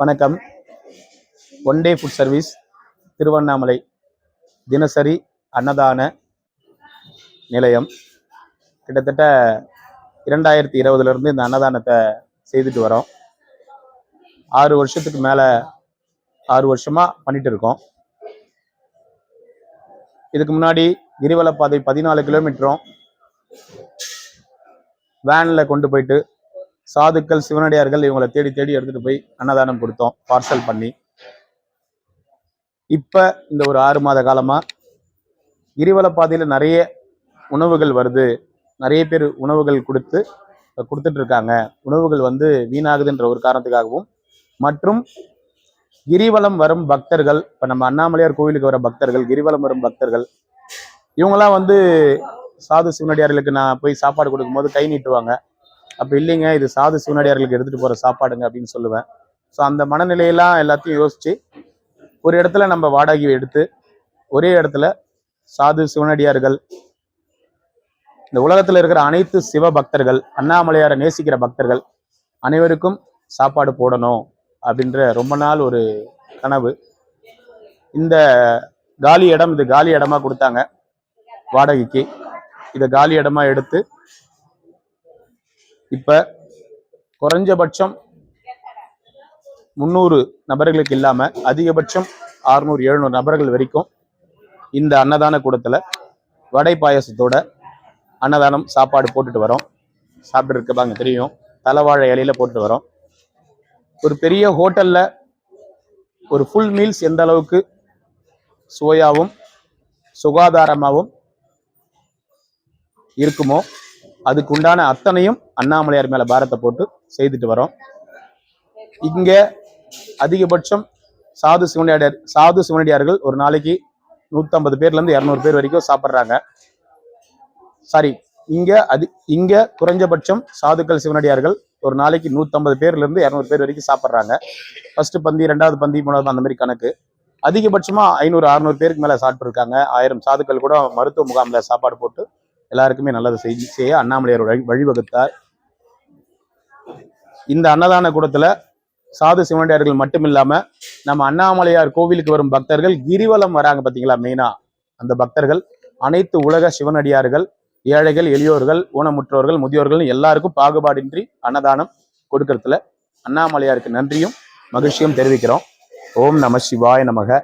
வணக்கம். One day food service Tiruvannamalai. தினசரி அன்னதான நிலையம். கிட்டத்தட்ட இரண்டாயிரத்தி இருபதுலேருந்து இந்த அன்னதானத்தை செய்துட்டு வரோம். ஆறு வருஷத்துக்கு மேலே ஆறு வருஷமாக பண்ணிட்டு இருக்கோம். இதுக்கு முன்னாடி கிரிவலப்பாதை பதினாலு கிலோமீட்டரும் வேனில் கொண்டு போயிட்டு சாதுக்கள் சிவனடியார்கள் இவங்களை தேடி தேடி எடுத்துட்டு போய் அன்னதானம் கொடுத்தோம் பார்சல் பண்ணி. இப்ப இந்த ஒரு ஆறு மாத காலமா கிரிவல பாதையில நிறைய உணவுகள் வருது. நிறைய பேர் உணவுகள் கொடுத்து கொடுத்துட்டு இருக்காங்க. உணவுகள் வந்து வீணாகுதுன்ற ஒரு காரணத்துக்காகவும் மற்றும் கிரிவலம் வரும் பக்தர்கள் இப்போ நம்ம அண்ணாமலையார் கோவிலுக்கு வர பக்தர்கள் கிரிவலம் வரும் பக்தர்கள் இவங்கெல்லாம் வந்து சாது சிவனடியார்களுக்கு நான் போய் சாப்பாடு கொடுக்கும்போது கை நீட்டுவாங்க. அப்போ இல்லைங்க இது சாது சிவனடியார்களுக்கு எடுத்துட்டு போகிற சாப்பாடுங்க அப்படின்னு சொல்லுவேன். ஸோ அந்த மனநிலையெல்லாம் எல்லாத்தையும் யோசித்து ஒரு இடத்துல நம்ம வாடகை எடுத்து ஒரே இடத்துல சாது சிவனடியார்கள் இந்த உலகத்தில் இருக்கிற அனைத்து சிவ பக்தர்கள் அண்ணாமலையாரை நேசிக்கிற பக்தர்கள் அனைவருக்கும் சாப்பாடு போடணும் அப்படின்ற ரொம்ப நாள் ஒரு கனவு. இந்த காலி இடம் இது காலி இடமா கொடுத்தாங்க வாடகைக்கு. இதை காலி இடமா எடுத்து இப்ப குறைஞ்சபட்சம் முந்நூறு நபர்களுக்கு இல்லாம அதிகபட்சம் அறுநூறு எழுநூறு நபர்கள் வரைக்கும் இந்த அன்னதான கூடத்துல வடை பாயாசத்தோட அன்னதானம் சாப்பாடு போட்டுட்டு வரோம். சாப்பிட்டு இருக்கப்பாங்க தெரியும். தலைவாழை இலையில போட்டுட்டு வரோம். ஒரு பெரிய ஹோட்டல்ல ஒரு ஃபுல் மீல்ஸ் எந்த அளவுக்கு சுவையாகவும் சுகாதாரமாகவும் இருக்குமோ அதுக்குண்டான அத்தனையும் அண்ணாமலையார் மேல பாரத்தை போட்டு செய்துட்டு வரோம். இங்க அதிகபட்சம் சாது சிவனடியார் சாது சிவனடியார்கள் ஒரு நாளைக்கு நூற்றம்பது பேர்ல இருந்து இரநூறு பேர் வரைக்கும் சாப்பிட்றாங்க. சாரி இங்க அதி இங்க குறைஞ்சபட்சம் சாதுக்கள் சிவனடியார்கள் ஒரு நாளைக்கு நூற்றம்பது பேர்ல இருந்து இரநூறு பேர் வரைக்கும் சாப்பிட்றாங்க. ஃபர்ஸ்ட் பந்தி ரெண்டாவது பந்தி மூணாவது அந்த மாதிரி கணக்கு. அதிகபட்சமா ஐநூறு அறுநூறு பேருக்கு மேல சாப்பிட்ருக்காங்க. ஆயிரம் சாதுக்கள் கூட மருத்துவ முகாமில் சாப்பாடு போட்டு எல்லாருக்குமே நல்லது செய்தி செய்ய அண்ணாமலையார் வழிவகுத்தார். இந்த அன்னதான கூடத்துல சாது சிவனடியார்கள் மட்டும் இல்லாம நம்ம அண்ணாமலையார் கோவிலுக்கு வரும் பக்தர்கள் கிரிவலம் வராங்க பாத்தீங்களா மெயினா அந்த பக்தர்கள் அனைத்து உலக சிவனடியார்கள் ஏழைகள் எளியோர்கள் ஊனமுற்றோர்கள் முதியோர்கள் எல்லாருக்கும் பாகுபாடின்றி அன்னதானம் கொடுக்கறதுல அண்ணாமலையாருக்கு நன்றியும் மகிழ்ச்சியும் தெரிவிக்கிறோம். ஓம் நம சிவாய நமக.